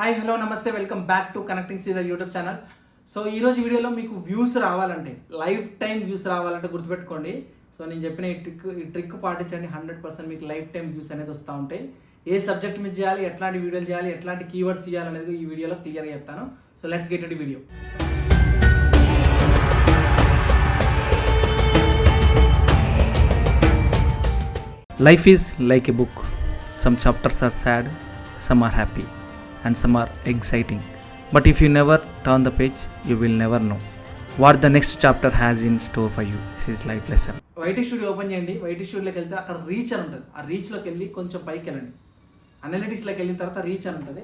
Hi hello నమస్తే welcome back to connecting సీదర్ YouTube channel. So ఈ రోజు వీడియోలో మీకు వ్యూస్ రావాలంటే లైఫ్ టైం వ్యూస్ రావాలంటే గుర్తుపెట్టుకోండి. సో నేను చెప్పిన ఈ ట్రిక్ ఈ ట్రిక్ పాటించండి హండ్రెడ్ పర్సెంట్ మీకు లైఫ్ టైం వ్యూస్ అనేది వస్తూ ఉంటాయి. ఏ సబ్జెక్ట్ మీద చేయాలి ఎట్లాంటి వీడియోలు చేయాలి ఎట్లాంటి కీవర్డ్స్ చేయాలనేది ఈ వీడియోలో క్లియర్గా చెప్తాను. So let's get it video life is like a book some chapters are sad some are happy and some are exciting. But if you never turn the page, you will never know what the next chapter has in store for you. This is life lesson. YT studio open చేయండి. YT స్టూడియోకి వెళ్తే అక్కడ reach అని ఉంటుంది. ఆ రీచ్లోకి వెళ్ళి కొంచెం పైకి వెళ్ళండి. అనలిటిక్స్లోకి వెళ్ళిన తర్వాత రీచ్ అని ఉంటుంది.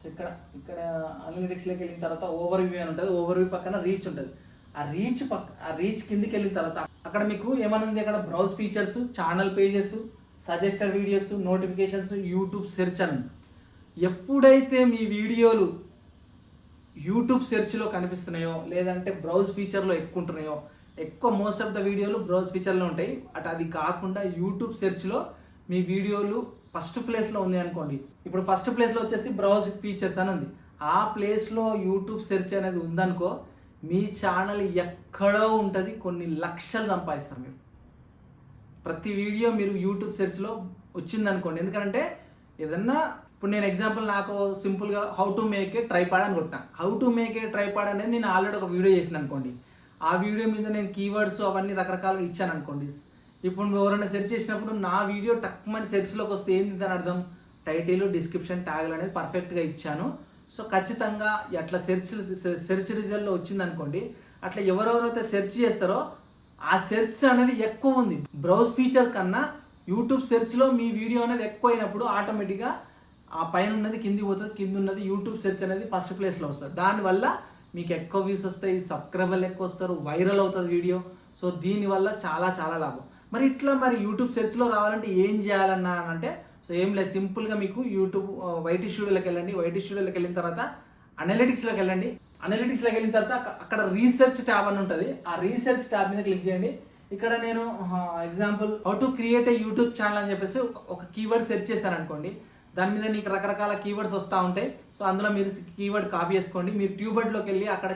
సో ఇక్కడ ఇక్కడ అనలిటిక్స్లోకి వెళ్ళిన తర్వాత ఓవర్ వ్యూ అని ఉంటుంది. ఓవర్ వ్యూ పక్కన రీచ్ ఉంటుంది. ఆ రీచ్ పక్క ఆ రీచ్ కిందికి వెళ్ళిన తర్వాత అక్కడ మీకు ఏమనుంది? అక్కడ browse features channel pages suggested videos notifications YouTube search అని ఎప్పుడైతే మీ వీడియోలు యూట్యూబ్ సెర్చ్లో కనిపిస్తున్నాయో లేదంటే బ్రౌజ్ ఫీచర్లో ఎక్కువ ఉంటున్నాయో ఎక్కువ మోస్ట్ ఆఫ్ ద వీడియోలు బ్రౌజ్ ఫీచర్లో ఉంటాయి. అటు అది కాకుండా యూట్యూబ్ సెర్చ్లో మీ వీడియోలు ఫస్ట్ ప్లేస్లో ఉంది అనుకోండి. ఇప్పుడు ఫస్ట్ ప్లేస్లో వచ్చేసి బ్రౌజ్ ఫీచర్స్ అని ఉంది. ఆ ప్లేస్లో యూట్యూబ్ సెర్చ్ అనేది ఉందనుకో మీ ఛానల్ ఎక్కడో ఉంటుంది కొన్ని లక్షలు సంపాదిస్తారు మీరు. ప్రతి వీడియో మీరు యూట్యూబ్ సెర్చ్లో వచ్చింది అనుకోండి ఎందుకంటే ఏదన్నా ఇప్పుడు నేను ఎగ్జాంపుల్ నాకు సింపుల్గా how to make a tripod అని కొట్టిన. How to make a tripod అనేది నేను ఆల్రెడీ ఒక వీడియో చేసిన అనుకోండి. ఆ వీడియో మీద నేను కీవర్డ్స్ అవన్నీ రకరకాలుగా ఇచ్చాను అనుకోండి. ఇప్పుడు నువ్వు ఎవరైనా సెర్చ్ చేసినప్పుడు నా వీడియో టక్మని సెర్చ్లోకి వస్తే ఏంటి దాని అర్థం? టైటిల్ డిస్క్రిప్షన్ ట్యాగ్లు అనేది పర్ఫెక్ట్గా ఇచ్చాను. సో ఖచ్చితంగా అట్లా సెర్చ్ సెర్చ్ రిజల్ట్లో వచ్చింది అనుకోండి అట్లా ఎవరెవరైతే సెర్చ్ చేస్తారో ఆ సెర్చ్ అనేది ఎక్కువ ఉంది. బ్రౌజ్ ఫీచర్ కన్నా యూట్యూబ్ సెర్చ్లో మీ వీడియో అనేది ఎక్కువ అయినప్పుడు ఆటోమేటిక్గా ఆ పైన ఉన్నది కింది పోతుంది కింద ఉన్నది యూట్యూబ్ సెర్చ్ అనేది ఫస్ట్ ప్లేస్లో వస్తుంది. దానివల్ల మీకు ఎక్కువ వ్యూస్ వస్తాయి సబ్స్క్రైబర్లు ఎక్కువ వస్తారు వైరల్ అవుతుంది వీడియో సో దీనివల్ల చాలా చాలా లాభం. మరి ఇట్లా మరి యూట్యూబ్ సెర్చ్లో రావాలంటే ఏం చేయాలన్నా అని అంటే సో ఏం లేదు. సింపుల్గా మీకు యూట్యూబ్ వైటీ స్టూడియోలోకి వెళ్ళండి. వైటీ స్టూడియోలోకి వెళ్ళిన తర్వాత అనలిటిక్స్లోకి వెళ్ళండి. అనలిటిక్స్లోకి వెళ్ళిన తర్వాత అక్కడ రీసెర్చ్ ట్యాబ్ అని ఉంటుంది. ఆ రీసెర్చ్ ట్యాబ్ మీద క్లిక్ చేయండి. ఇక్కడ నేను example how to create a YouTube channel అని చెప్పేసి ఒక- ఒక కీవర్డ్ సెర్చ్ చేశాను అనుకోండి. దాని మీద నీకు రకరకాల కీవర్డ్స్ వస్తూ ఉంటాయి. సో అందులో మీరు కీవర్డ్ కాపీ చేసుకోండి. మీరు ట్యూబర్డ్లోకి వెళ్ళి అక్కడ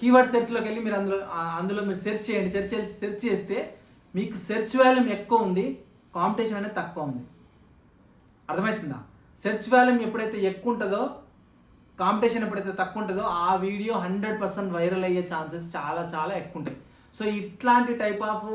కీవర్డ్ సెర్చ్లోకి వెళ్ళి మీరు అందులో అందులో మీరు సెర్చ్ చేయండి. సెర్చ్ సెర్చ్ చేస్తే మీకు సెర్చ్ వాల్యూమ్ ఎక్కువ ఉంది. కాంపిటీషన్ అనేది తక్కువ ఉంది. అర్థమవుతుందా? సెర్చ్ వాల్యూమ్ ఎప్పుడైతే ఎక్కువ ఉంటుందో కాంపిటీషన్ ఎప్పుడైతే తక్కువ ఉంటుందో ఆ వీడియో హండ్రెడ్ పర్సెంట్ వైరల్ అయ్యే ఛాన్సెస్ చాలా చాలా ఎక్కువ ఉంటాయి. సో ఇట్లాంటి టైప్ ఆఫ్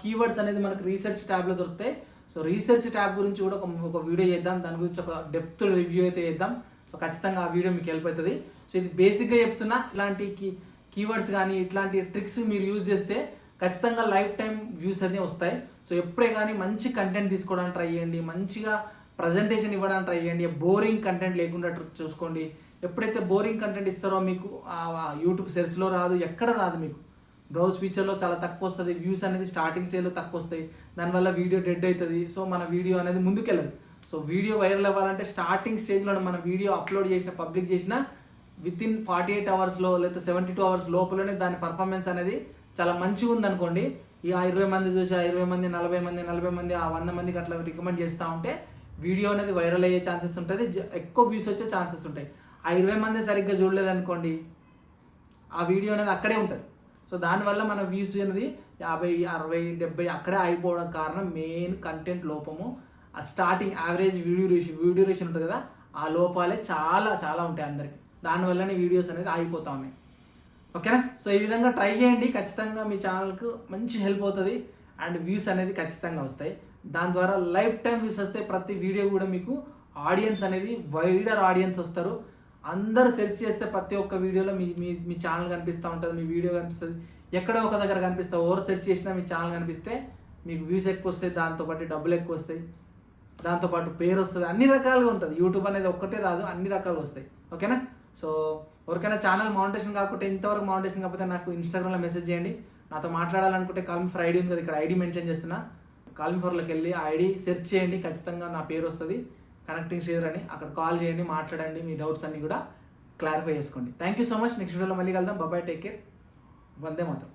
కీవర్డ్స్ అనేది మనకు రీసెర్చ్ ట్యాబ్లో దొరుకుతాయి. సో రీసెర్చ్ ట్యాబ్ గురించి కూడా ఒక వీడియో చేద్దాం. దాని గురించి ఒక డెప్త్ రివ్యూ అయితే చేద్దాం. సో ఖచ్చితంగా ఆ వీడియో మీకు హెల్ప్ అవుతుంది. సో ఇది బేసిక్గా చెప్తున్నా. ఇలాంటి కీ కీవర్డ్స్ కానీ ఇట్లాంటి ట్రిక్స్ మీరు యూజ్ చేస్తే ఖచ్చితంగా లైఫ్ టైం వ్యూస్ అనేది వస్తాయి. సో ఎప్పుడే కానీ మంచి కంటెంట్ తీసుకోవడానికి ట్రై చేయండి. మంచిగా ప్రజెంటేషన్ ఇవ్వడానికి ట్రై చేయండి. బోరింగ్ కంటెంట్ లేకుండా చూసుకోండి. ఎప్పుడైతే బోరింగ్ కంటెంట్ ఇస్తారో మీకు యూట్యూబ్ సెర్చ్లో రాదు ఎక్కడ రాదు మీకు. బ్రౌజ్ ఫీచర్లో చాలా తక్కువ వస్తుంది వ్యూస్ అనేది స్టార్టింగ్ స్టేజ్లో తక్కువ వస్తాయి. దానివల్ల వీడియో డెడ్ అవుతుంది. సో మన వీడియో అనేది ముందుకెళ్ళదు. సో వీడియో వైరల్ అవ్వాలంటే స్టార్టింగ్ స్టేజ్లో మన వీడియో అప్లోడ్ చేసిన పబ్లిక్ చేసిన విత్ ఇన్ ఫార్టీ ఎయిట్ అవర్స్లో లేకపోతే సెవెంటీ టూ అవర్స్ లోపలనే దాని పర్ఫార్మెన్స్ అనేది చాలా మంచిగా ఉందనుకోండి. ఈ ఆ ఇరవై మంది చూసి ఆ ఇరవై మంది నలభై మంది నలభై మంది ఆ వంద మందికి అట్లా రికమెండ్ చేస్తూ ఉంటే వీడియో అనేది వైరల్ అయ్యే ఛాన్సెస్ ఉంటుంది. ఎక్కువ వ్యూస్ వచ్చే ఛాన్సెస్ ఉంటాయి. ఆ ఇరవై మంది సరిగ్గా చూడలేదనుకోండి ఆ వీడియో అనేది అక్కడే ఉంటుంది. సో దానివల్ల మన వ్యూస్ అనేది యాభై అరవై డెబ్బై అక్కడే అయిపోవడం కారణం మెయిన్ కంటెంట్ లోపము. ఆ starting average video retention video retention ఉంటుంది కదా ఆ లోపాలే చాలా చాలా ఉంటాయి అందరికి. దానివల్లనే వీడియోస్ అనేది ఆగిపోతా ఉన్నాయి. ఓకేనా సో ఈ విధంగా ట్రై చేయండి. ఖచ్చితంగా మీ ఛానల్కు మంచి హెల్ప్ అవుతుంది. అండ్ వ్యూస్ అనేది ఖచ్చితంగా వస్తాయి. దాని ద్వారా లైఫ్ టైం వ్యూస్ వస్తే ప్రతి వీడియో కూడా మీకు ఆడియన్స్ అనేది వైడర్ ఆడియన్స్ వస్తారు. అందరు సెర్చ్ చేస్తే ప్రతి ఒక్క వీడియోలో మీ మీ మీ ఛానల్ కనిపిస్తూ ఉంటుంది మీ వీడియో కనిపిస్తుంది. ఎక్కడో ఒక దగ్గర కనిపిస్తా ఓవర్ సెర్చ్ చేసినా మీ ఛానల్ కనిపిస్తే మీకు వ్యూస్ ఎక్కువ వస్తాయి దాంతోపాటు డబ్బులు ఎక్కువ వస్తాయి దాంతోపాటు పేరు వస్తుంది అన్ని రకాలుగా ఉంటుంది. యూట్యూబ్ అనేది ఒక్కటే రాదు అన్ని రకాలు వస్తాయి. ఓకేనా? సో ఎవరికైనా ఛానల్ మౌంటేషన్ కాకపోతే ఇంతవరకు మౌంటేషన్ కాకపోతే నాకు ఇన్స్టాగ్రామ్లో మెసేజ్ చేయండి. నాతో మాట్లాడాలనుకుంటే కాల్మ్ ఫర్ ఐడి ఉంది కదా ఇక్కడ ఐడి మెన్షన్ చేస్తున్నా. కాల్మ్ ఫర్లోకి వెళ్ళి ఆ ఐడి సెర్చ్ చేయండి ఖచ్చితంగా నా పేరు వస్తుంది. కనెక్టింగ్ షేర్ అని అక్కడ కాల్ చేయండి మాట్లాడండి మీ డౌట్స్ అన్నీ కూడా క్లారిఫై చేసుకోండి. Thank you so much next వీడియోలో మళ్ళీ కలుద్దాం. బాబాయ్ టేక్ కేర్ వందే మాత్రం.